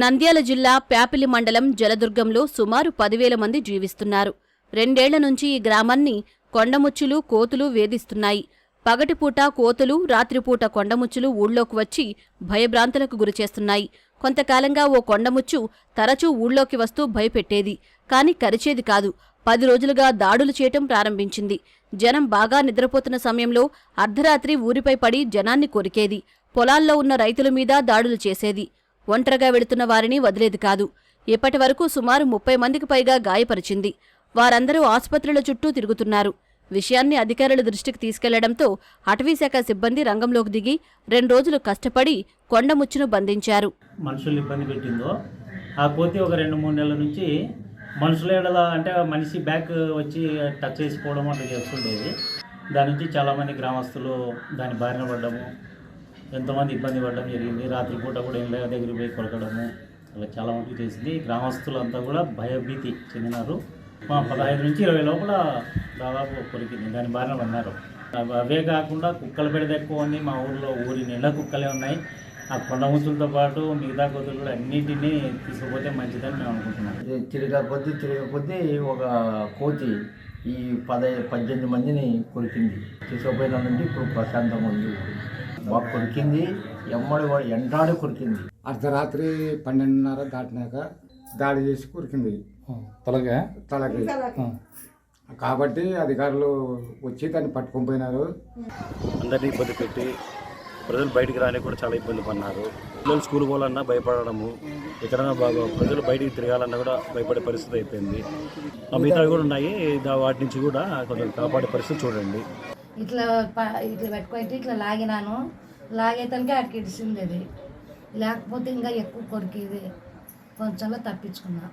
నంద్యాల జిల్లా ప్యాపిలి మండలం జలదుర్గంలో సుమారు పదివేల మంది జీవిస్తున్నారు. రెండేళ్ళ నుంచి ఈ గ్రామాన్ని కొండముచ్చులు కోతులు వేధిస్తున్నాయి. పగటిపూట కోతులు రాత్రిపూట కొండముచ్చులు ఊళ్ళోకి వచ్చి భయభ్రాంతులకు గురిచేస్తున్నాయి. కొంతకాలంగా ఓ కొండముచ్చు తరచూ ఊళ్ళోకి వస్తూ భయపెట్టేది కాని కరిచేది కాదు. పది రోజులుగా దాడులు చేయటం ప్రారంభించింది. జనం బాగా నిద్రపోతున్న సమయంలో అర్ధరాత్రి ఊరిపై పడి జనాన్ని కొరికేది పొలాల్లో ఉన్న రైతుల మీద దాడులు చేసేది. ఒంటరిగా వెళుతున్న వారిని వదిలేది కాదు. ఇప్పటి వరకు సుమారు ముప్పై మందికి పైగా గాయపరిచింది. వారందరూ ఆసుపత్రుల చుట్టూ తిరుగుతున్నారు. విషయాన్ని అధికారుల దృష్టికి తీసుకెళ్ళడంతో అటవీశాఖ సిబ్బంది రంగంలోకి దిగి రెండు రోజులు కష్టపడి కొండముచ్చును బంధించారు. మనుషులు ఇబ్బంది పెట్టిందో? ఆ కోతి ఒక రెండు మూడు నెలల నుంచి మనుషుల ఎడల అంటే మనిషి బ్యాక్ వచ్చి టచ్ చేసుకోవడం అట్లా చేస్తుండేది. దాని నుంచి చాలామంది గ్రామస్తులు దాని బారిన పడ్డము. ఎంతోమంది ఇబ్బంది పడడం జరిగింది. రాత్రిపూట కూడా ఇళ్ళ దగ్గరికి పోయి కొలకడము అలా చాలా మటుకు చేసింది గ్రామస్తులంతా కూడా భయభీతి చెందినారు. మా పదహైదు నుంచి ఇరవై లోపల దాదాపు కొరికింది. దాని బారిన పడినారు. అవే కాకుండా కుక్కల పెడద ఎక్కువ ఉంది. మా ఊర్లో ఊరి నిండా కుక్కలే ఉన్నాయి. ఆ కొండ కొండముచ్చులతో పాటు మిగతా కొద్దులు కూడా అన్నింటినీ తీసుకుపోతే మంచిదని మేము అనుకుంటున్నాం. ఇది తిరిగా కొద్ది తిరిగా కొద్ది ఒక కోతి ఈ పదహై పద్దెనిమిది మందిని కొరికింది. తీసుకుపోయిన ఇప్పుడు ప్రశాంతంగా ఉంది. బాగా కొరికింది ఎమ్మడి వాడు ఎంటాడి కొరికింది. అర్ధరాత్రి పన్నెండున్నర దాటినాక దాడి చేసి కురికింది. తలగా తలకి? కాబట్టి అధికారులు వచ్చి దాన్ని పట్టుకొని పోయినారు. అందరినీ ఇబ్బంది పెట్టి ప్రజలు బయటికి రాని కూడా చాలా ఇబ్బంది పడినారు పిల్లలు స్కూల్ పోవాలన్నా భయపడము ఎక్కడైనా బాగా ప్రజలు బయటికి తిరగాలన్నా కూడా భయపడే పరిస్థితి అయిపోయింది. ఆ మిగతావి కూడా ఉన్నాయి. దా- వాటి నుంచి కూడా కొంచెం కాపాడే పరిస్థితి చూడండి. ఇట్లా ఇట్లా పెట్టుకుంటే ఇట్లా లాగినాను. లాగేతనికే అక్కడికి ఇడిసింది అది. లేకపోతే ఇంకా ఎక్కువ కొరికేది. కొంచెంలో తప్పించుకున్నా.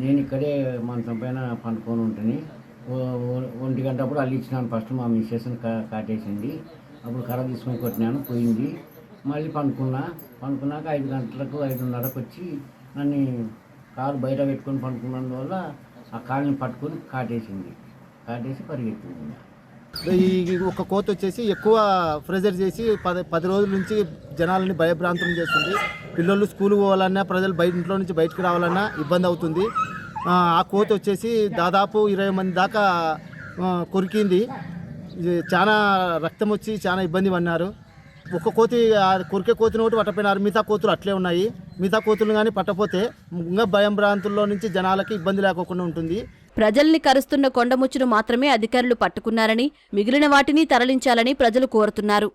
నేను ఇక్కడే మంచం పైన పండుకొని ఉంటుంది ఒంటి గంట అప్పుడు అల్లిచ్చినాను ఫస్ట్ మా మిస్సెస్ని కా కాటేసింది. అప్పుడు కర్ర తీసుకొని కొట్టినాను పోయింది. మళ్ళీ పండుకున్నా. పండుకున్నాక ఐదు గంటలకు ఐదున్నరకు వచ్చి నన్ను కాలు బయట పెట్టుకొని పండుకున్నందువల్ల ఆ కాలుని పట్టుకొని కాటేసింది. కాటేసి పరిగెత్తింది. ఈ ఒక కోత వచ్చేసి ఎక్కువ ప్రెజర్ చేసి పది పది రోజుల నుంచి జనాలని భయభ్రాంతం చేస్తుంది. పిల్లలు స్కూల్ పోవాలన్నా ప్రజలు బయట ఇంట్లో నుంచి బయటకు రావాలన్నా ఇబ్బంది అవుతుంది. ఆ, కోత వచ్చేసి దాదాపు ఇరవై మంది దాకా కొరికింది. ఇది చాలా రక్తం వచ్చి చాలా ఇబ్బంది పడినారు. ఒక్క కోతి కొరికే కోతిని ఒకటి పట్టపోయినారు. మిగతా కోతులు అట్లే ఉన్నాయి. మిగతా కోతులు కానీ పట్టపోతే ఇంకా భయం భ్రాంతుల్లో నుంచి జనాలకి ఇబ్బంది లేకోకుండా ఉంటుంది. ప్రజల్ని కరుస్తున్న కొండముచ్చును మాత్రమే అధికారులు పట్టుకున్నారని మిగిలిన వాటిని తరలించాలని ప్రజలు కోరుతున్నారు.